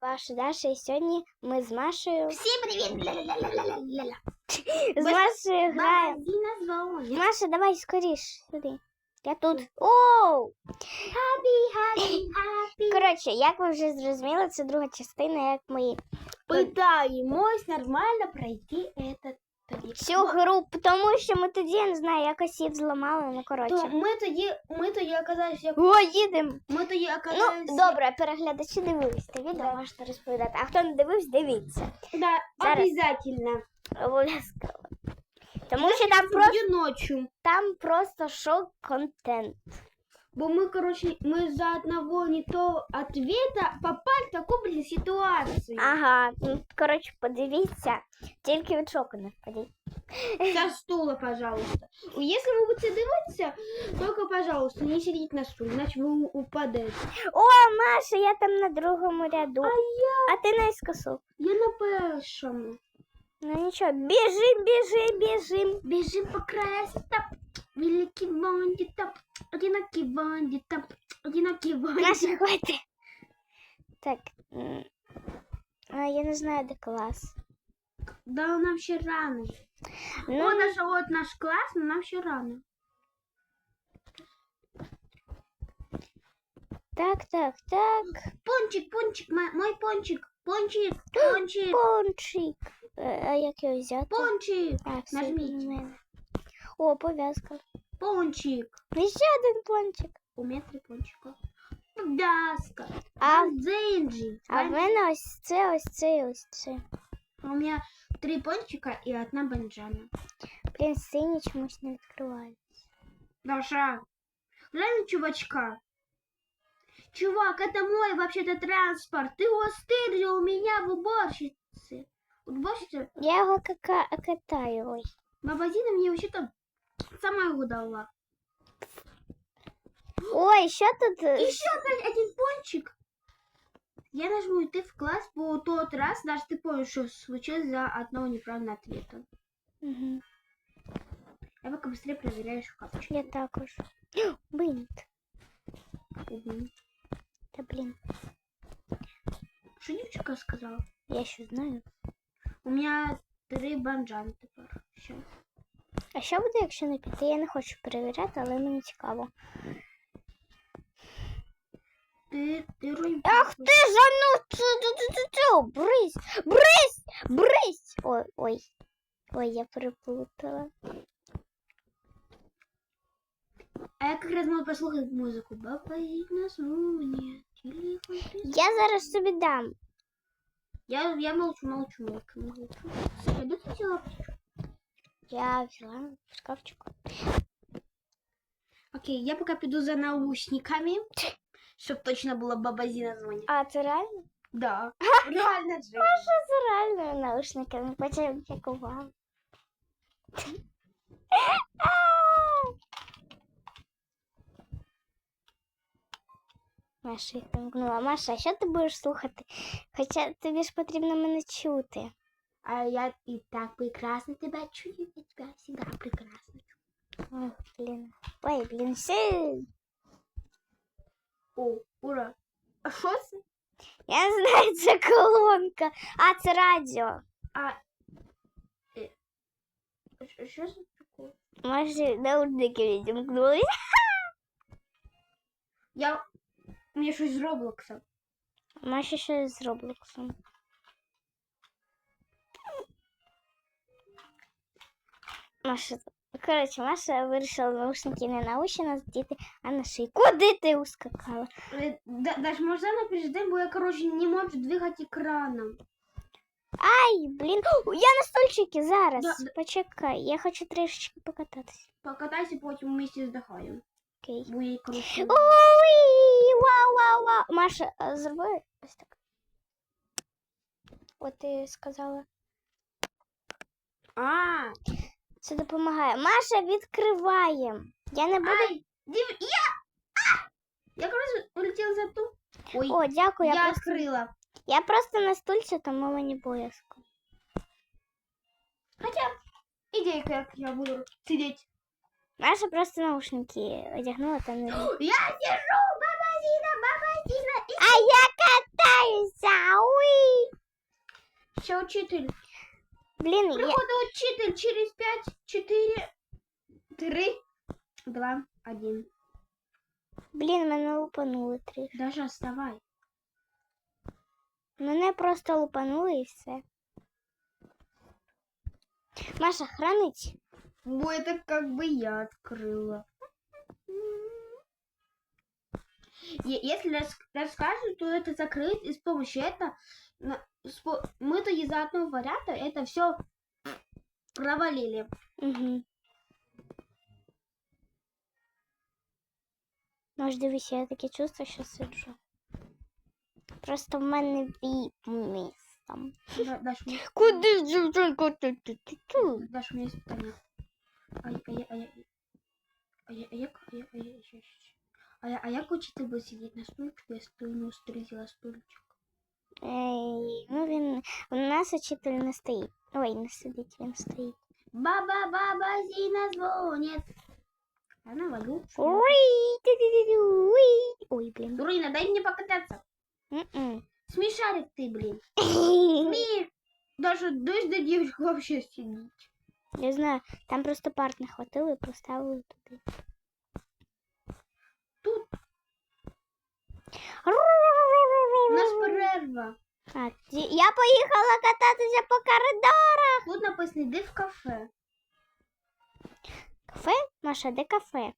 Паша, Даша, і сьогодні ми з Машею Всім привіт! Ля-ля-ля-ля-ля-ля. з Машею граємо. Баба Зіна дзвонить. Маша, давай скоріш сюди. Я тут. Оу! Happy, happy, happy. Коротше, як ви вже зрозуміли, це друга частина, як ми Пытаємось нормально пройти этот тріп. всю гру, тому що ми тоді, я не знаю, якось її взламали, ну То коротше. ми тоді, ми тоді оказались, як... О, їдемо! Ми тоді Ну, добре, переглядачі дивились те відео, Да. можете розповідати. А хто не дивився, дивіться. Да, Зараз. обязательно. Обов'язково. Тому що там просто, ночью. там просто шок-контент. Бо ми, короче, мы за одного не то ответа попали в таку, блін, ситуацію. Ага, ну, коротше, подивіться, тільки від шоку не впадіть. Со стула, пожалуйста. Если вы будете дивитися, только, пожалуйста, не сидіть на стулі, иначе ви у- упадете. О, Маша, я там на другому ряду. А я? А ти наискосу. Я на першому. Ну нічого, біжим, біжим, біжим. Біжим по краю стоп. Великий банді топ. Одинокий банді топ. Одинокий банді. Маша, хватить. Так. А, я не знаю, де клас. Да, нам ще рано. Ну, Вот наш, вот наш клас, но нам ще рано. так, так, так. Пончик, пончик, мой, мой пончик. Пончик, пончик, Пончик. Е, А як його взяти? пончик. А, все, Нажміть. в мене. О, пов'язка. Пончик. І ще один пончик. У меня три пончика. Пов'язка. А, Зинджі. а в мене ось це, ось це, і ось це. У меня три пончика и одна банджана. Блін, сині чомусь не відкривають. Даша, глянь на чувачка. Чувак, это мой вообще-то транспорт. Ты его стырил у меня в уборщице. Уборщица, Я його кака катаю. Ой. баба Зина мне вообще-то сама его дала. Ой, що тут? е, Еще опять один пончик. Я нажму «Ты в класс» по тот раз, даже ты помнишь, что случилось за одного неправильного ответа. Мгм. Я пока быстрее проверяю шкафчик. Я також. Бинт. Мгм. Та блін, Что девочка сказала? я що знаю. У меня три банджана тепер. Ще. А що буде, якщо не піти? Я не хочу перевіряти, але мені цікаво. Ти, ти руй. Ах ти ж, а ну цю, цю, цю, брись, брись, брись. Ой, ой, ой, я переплутала. А я как раз могу послухать музыку. Баба на звоне. Телефон. Я зараз собі дам. Я, я молчу, молчу, молчу, молчу. Я иду сначала. Я взяла в шкафчику. Окей, я пока пойду за наушниками. Чтоб точно было баба Зина звонит. А це реально? Да. Реально же. Що це реально наушниками? Потім чекував. Маша їх вимкнула. Маша, а що ти будеш слухати? Хоча тобі ж потрібно мене чути. А я и так прекрасно тебя чую. Я тебя всегда прекрасно чую. Ой, блін. Ой, блін, все. О, ура. А что это? Я не знаю, це колонка. А, це радіо. А... Что это такое? Маші наушники відімкнули. Я... Мне что из Роблокса. Маші щось з Роблоксом. Маша, коротше, Маша вирішила наушники не на уші надіти, а на шию. Куди ти ускакала? Э, Да, даже можно на президент, бо я, короче, не могу двигать экраном. Ай, блін, О, я на стульчикі зараз. Да, да. Почекай, я хочу трішечки покататися. Покатайся, потім вместе вздыхаем. Окей. Бо я, короче... Ой, вау, вау, вау. Маша, а зроби ось так. От ти сказала. А, Це допомагає. Маша, відкриваємо. Я не буду. ай, див... Я! А! Я, короче, улетела за ту. Ой, О, дякую. я, Я, просто... открыла. я просто на стульці, тому мені боязко. Хотя, идейка, как я буду сидеть. Маша просто наушники одягнула та не. Я сижу, баба Зина, баба Зина. И... А я катаюся. Все, учитель. Блін, я... Приходить учитель через 5, 4, 3, 2, 1. Блін, мене лупанули трішки. Даже вставай. Мене просто лупанули і все. Маша, хранить. Ой, это как бы я открыла. Е- Если рас- рассказывать, то это закрыть, и с помощью этого на- с по- мы-то из одного варианта это все провалили. Угу. Може, дивися, я таке чувство, що сиджу. Просто в мене віп містом. Да- Даш мне, Куди дівчинка ти ти ти ти? Даш мне испытание. А, я- а, я- а, я- а, я- а, як- а, я- а, я- щас, щас. а, я- а як учитель буде сидіти на стульчику, я стою на устрізила стульчик? Ей, ну він у нас учитель не стоїть. Ой, не сидить, він стоїть. Баба, баба, Зина звонит. Она валю. Уй, ти-ти-ти-ти, уй. Ой, блін. Дурина, дай мне покататься. М-м. Смешарик ты, блин. Смех. Даже дождь до девочка вообще сидит. Я знаю, там просто парт не хватило і поставили туди. Тут у нас перерва. А, ті- я поїхала кататися по коридорах. Тут написано «Иди в кафе». Кафе? Маша, де кафе?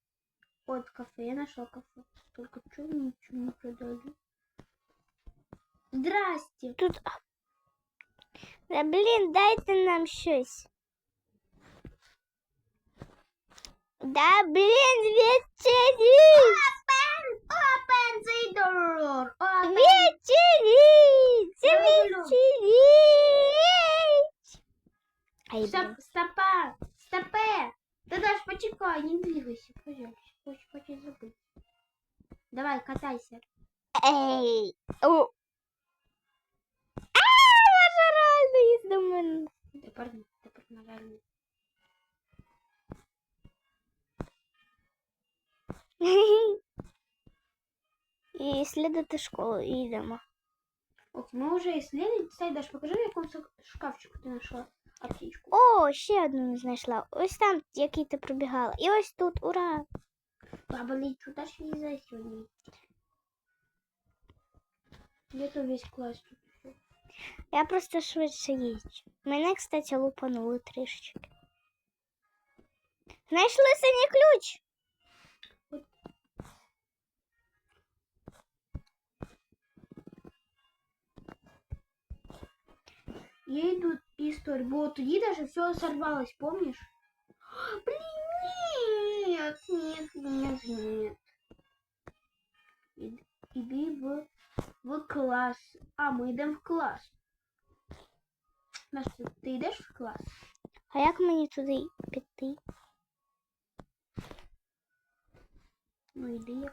Вот кафе, я нашла кафе. Только что ничего не продали. Здрасте. Тут. а. Та, блін, дайте нам щось. Да, блін, відчиніть! Open, open the door. Open. Відчиніть! Я люблю. Відчиніть! Ай, блін. Стоп, стопа, стопе. Да Даш, почекай, не двигайся, пожалуйста. Хочешь, хочешь забыть. Давай, катайся. Ей! О! А, Маша реально їздить в мене. Тепер, І слідати школу і йдемо. Ок, мы уже исследовали. Кстати, Даш, покажи, в якому шкафчику ти знайшла аптечку. О, ще одну знайшла. Ось там, який ти пробігала. І ось тут, ура! Баба Личу, Даш не за сегодня. Где-то весь класс тут. Я просто швидше їжджу. Мене, кстати, лупанули трішечки. Знайшли синій ключ. Я иду историю. Вот тоді даже все сорвалось, помнишь? Блин, нет, нет, нет, нет. Ид- Иди в, в класс. А, мы идем в класс. Настя, ты идешь в класс? А як мені туди піти? Ну, иди.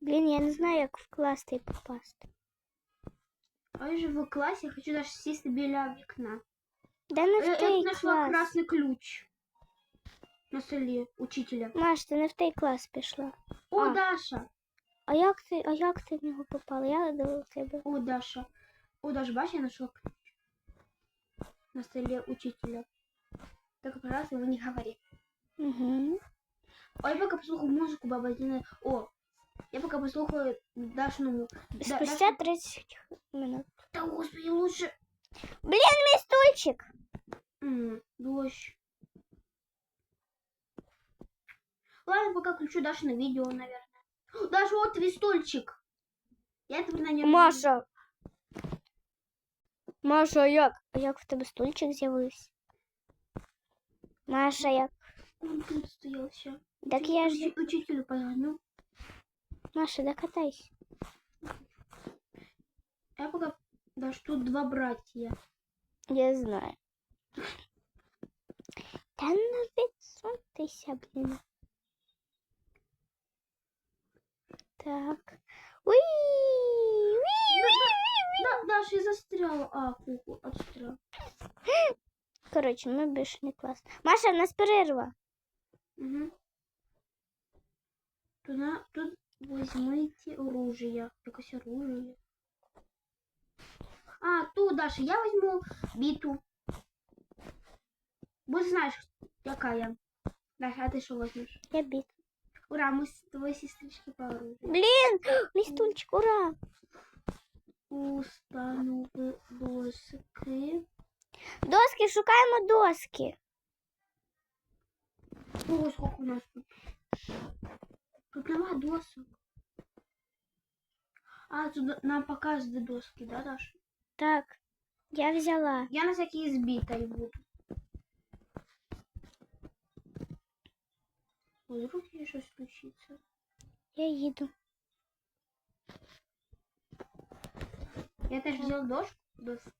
Блін, я не знаю, як в клас той попасти. А я же в классе хочу даже сесть біля вікна. Де не Э, в Я той нашла клас? красный ключ на столе учителя. Маш, ти не в той клас пішла. О, А. Даша! А як ти, а як ти в нього попала? Я до тебе. О, Даша. О, Даша, бачиш, я нашла ключ. На столе учителя. Так как раз его не говори. Угу. А я пока послухаю музыку, баба Зина. О, я пока послухаю Дашну. Да- Спустя Даша- 30 минут. Да, господи, лучше. Блін, мій стульчик! М, дождь. Ладно, пока включу Дашу на видео, наверное. Даша, вот твой стульчик. Я тебе на нем... Маша. Маша, як? А як в тебе стульчик з'явився? Маша, як? Он тут стоял все. Так я ж. Учителю позвоню. Маша, докатайся. Я пока... Даш, тут два братья. Я знаю. Та ну відсуньтеся, блін. Так. Уй! Уй! Уй! Уй! Да, Даша, я застряла. А, куку, отстрял. Коротше, ми більше не клас. Маша, в нас перерва. Угу. Туда, тут возьмите оружие. Якось оружие. А, тут, Даша, я возьму биту. Бо знаєш, яка я. Даша, а ти що візьмеш? Я біт. Ура, ми з твоєю сестрички по оружию. Блін, мій стульчик, ура! Установи доски. Доски, шукаємо доски. Ого, сколько у нас тут. Тут нема досок. А, тут нам показывают доски, да, Даша? Так, я взяла. Я на всякий избитой буду. Вдруг ей что случится. Я їду. Я теж взял доску. Доску.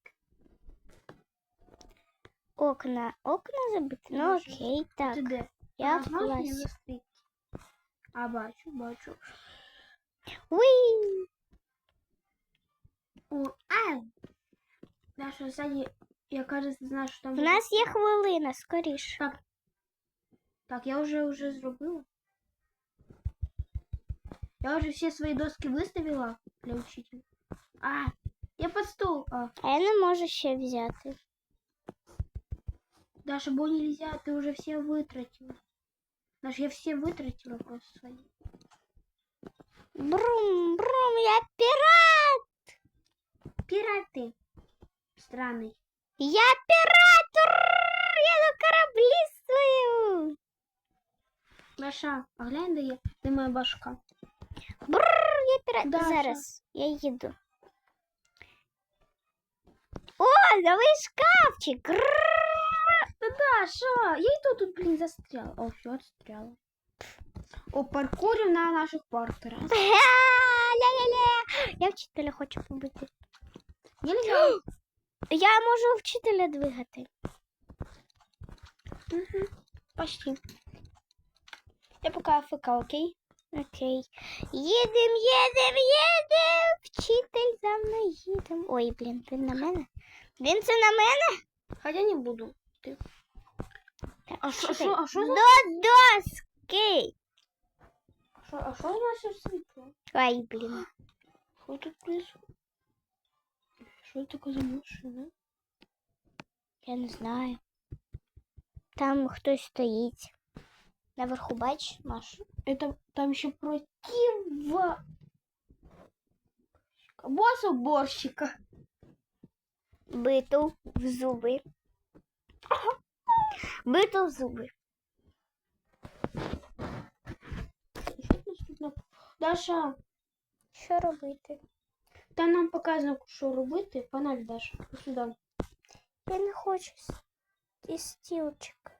Окна. Окна забиті. Ну окей, так. Я А, в А, бачу, бачу. Уй! О, а! Даша, сзади, я, кажется, знаю, що там... У нас є хвилина, скоріше. Так, я уже уже зробила. Я уже все свои доски выставила для учителя. А, я под стол. А, А я не можу ще взяти. Даша, бо нельзя, ты уже все вытратила. Даша, я все вытратила просто свои. Брум, брум, я пірат! Пираты. Странный. Я пірат! Ур! Я на кораблі Даша, а глянь, де, я, де моя башка. Бррр, я пірат. Даша. Зараз я їду. О, новий шкафчик! Грррр. Да, Даша, я и то тут, блин, застряла. О, все, отстряла. О, паркурим на наших партерах. Ля-ля-ля. Я вчителя хочу побити. Нельзя. Я можу вчителя двигати. Мгм, Почти. Я пока АФК, окей? Окей. Їдем, їдем, їдем. Вчитель за мною їдем. Ой, блін, він на мене. Він це на мене? Хотя не буду. Так, А що- що- а що До доски. Шо, а что у нас светло? Ай, блін. Что тут происходит? Что это такое за машина? Я не знаю. Там хтось стоїть. Наверху бач, Маш. Это там еще против... Босс уборщика. Биту в зуби. Биту в зуби. Даша, Що робити? там нам показано, що робити. Паналь, Даша, сюди. Я не хочу із стілчик.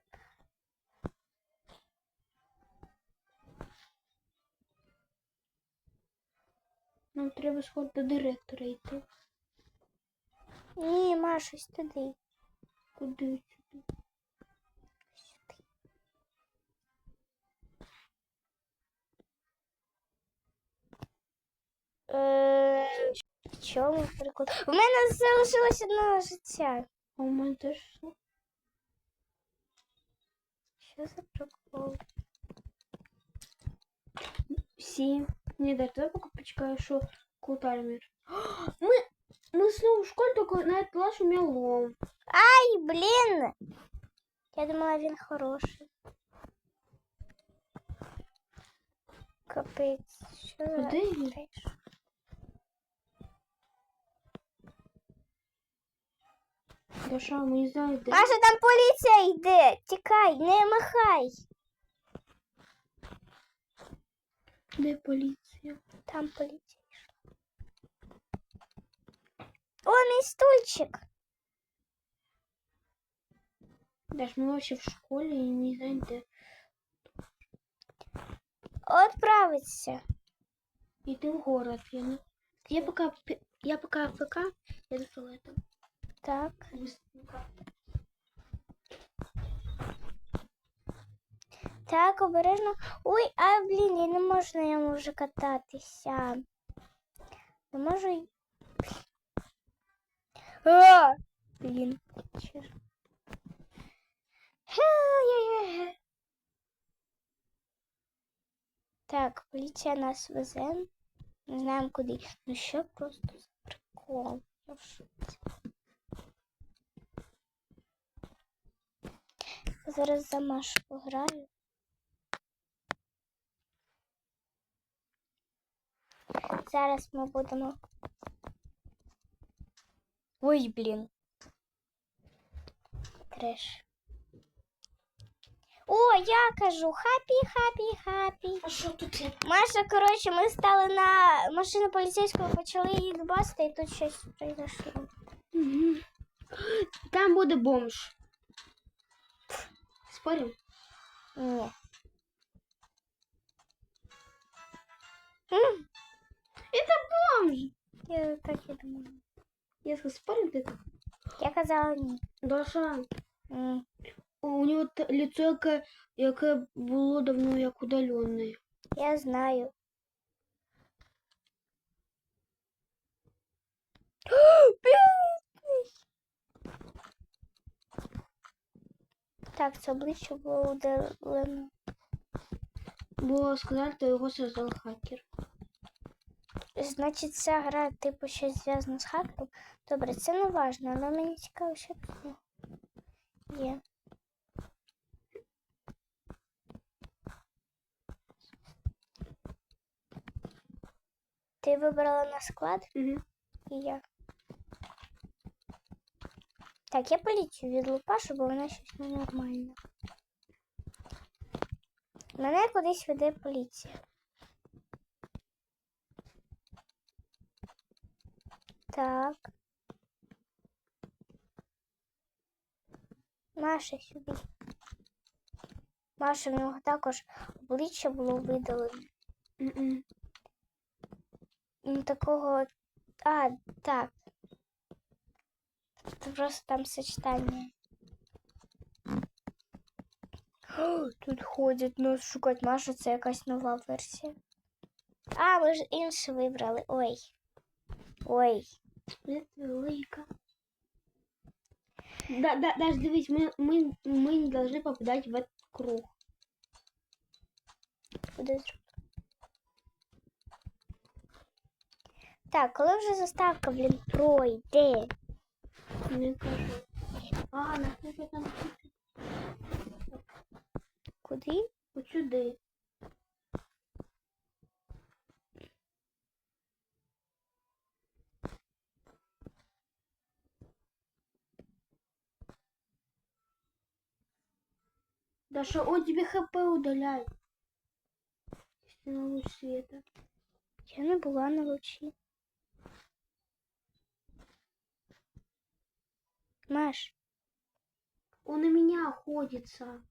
Нам треба сходити до директора йти. Ні, Маш, ось туди. Куди В чому прикол? У мене залишилось одне життя. А у мене теж. все. Що за прикол? Всі. Ні, дай давай поки почекаю, що коли таймер. Ми, ми знову в школі тільки на этот клас умілом. Ай, блін! Я думала, він хороший. Капець. Що за Куди Даша, ми не знаю, де. Маша, там поліція йде! Тікай, не махай! Де поліція? Там поліція. О, мій стульчик! Даш, ми вообще в школі і не знаємо, де. Отправиться. Іди в город, я не... Я пока, я пока АФК, я до туалета. Так. Так, обережно. Ой, а блін, я не можу на ньому вже кататися. Не можу. А! Блін. Хе-є-є. Так, поліція нас везе. Не знаємо куди. Ну що просто за прикол. Я в шоці. Зараз за Машу пограю. Зараз ми будемо. Ой, блін. Треш. О, я кажу, хапі, хапі, хапі. А що тут є? Маша, коротше, ми стали на машину поліцейського, почали її дбасти, і тут щось произошло. Угу. Там буде бомж. Спорим? Ні. М, Бомж! Я так і думала. Я сказал, спорим ты? Я казала ні. Даша, М, у него т- лицо, яке, яке було давно як удаленне. Я знаю. Бідний. Так, це обличчя було удалено. Бо сказали, що його создав хакер. Значить, ця гра, типу, щось зв'язано з хакером. Добре, це не важно, але мені цікаво, що тут є. Ти вибрала на склад Угу. і я. Так, я поліцію відлупашу, бо вона щось ненормальна. Мене кудись веде поліція. Так. Маша сюди. Маша, в нього також обличчя було видалене. Такого. А, так. Це просто там сочетання. О, Тут ходять нас шукати Маша, це якась нова версія. А, ми ж інше вибрали. Ой. Ой. Це велика. Да, да, даже дивись, ми, ми, ми не должны попадать в этот круг. Куди зробити? Так, коли вже заставка, блін, пройде. Не кажу. А, нас не там Куди? от сюди. Да что он тебе хп удаляет. Если на луч света. Я не була на лучі. Маш, Он на меня охотится.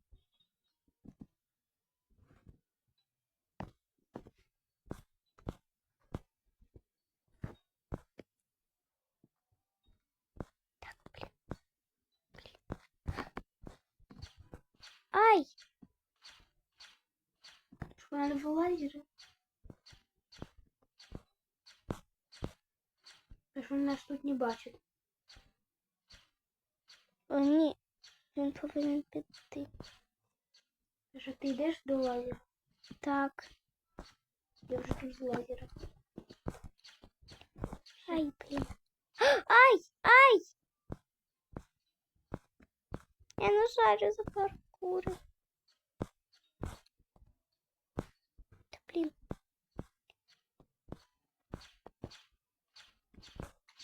ай! Что надо в лазеры? Потому что он нас тут не бачит. О, ні, він повинен піти. Потому что ты идешь до лазера. Так. Я уже тут з лазера. Ай, блін. Ай! Ай! Я не шарю за паркури. Та блін.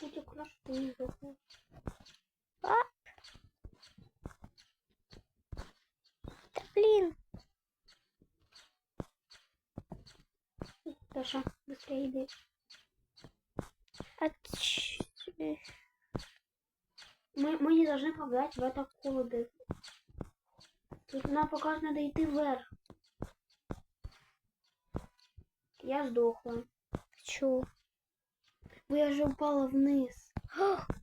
Будь аккуратно, что ты не сдохнешь. А! Та блін. Даша, быстрее иди. А ч... Мы, мы не должны попадать в это колодец. Тут нам пока надо идти вверх. Я сдохла. Бо я же упала вниз.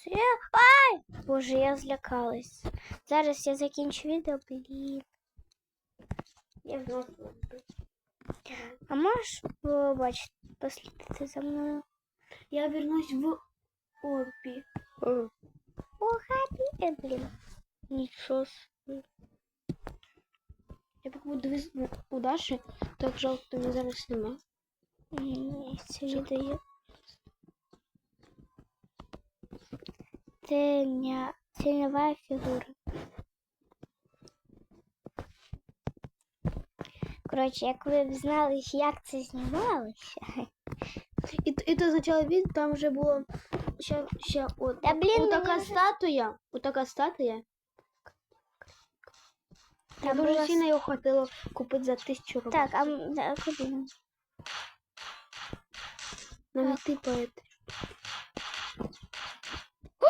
Це... Ай! Боже, я злякалась. Зараз я закінчу відео, блін. Я вновь упала. А можеш побачити, послідити за мною? Я вернусь в Орпи. О, хапі, е, блін. Нічого собі. Я поки буду дивитися на- у Даші, так жалко, що мене зараз нема. Ні, це відео Теня... Тенева фігура. Коротше, як ви б знали, як це знімалося. І, і то спочатку він там вже було ще, ще от, Та, блін, отака мені вже- статуя, отака статуя. Я Там дуже була сильно його хотіла купити за тисячу рублів. Так, а м- да, куди? нам? Но не типает.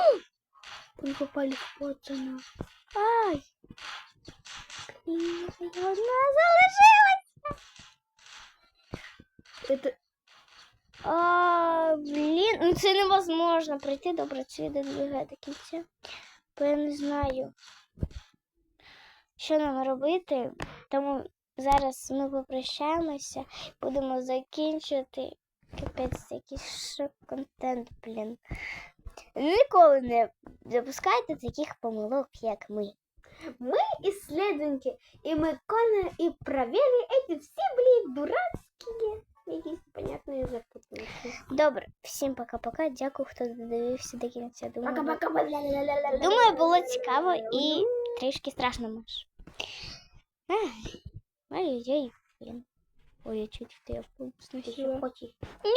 Мы попали в пацана. Ай! Блін, я одна залишилась. Это А, блін, ну це невозможно. Добре, це добігає до кінця. Бо я не знаю, що нам робити. Тому зараз ми попрощаємося, будемо закінчувати. Капець, якийсь контент, блін. Ніколи не допускайте таких помилок, як ми. мы исследовники, и мы коны и проверили эти все, блин, дурацкие, якісь непонятные запутанки. Добре, всім пока-пока. Дякую, хто додивився до кінця. Думаю, Пока-пока. Думаю, було цікаво і трішки страшно може. Ай, Ой-ой-ой, блін. Ой, я чуть в тебе Ти ще сносила. хочеш. Ні!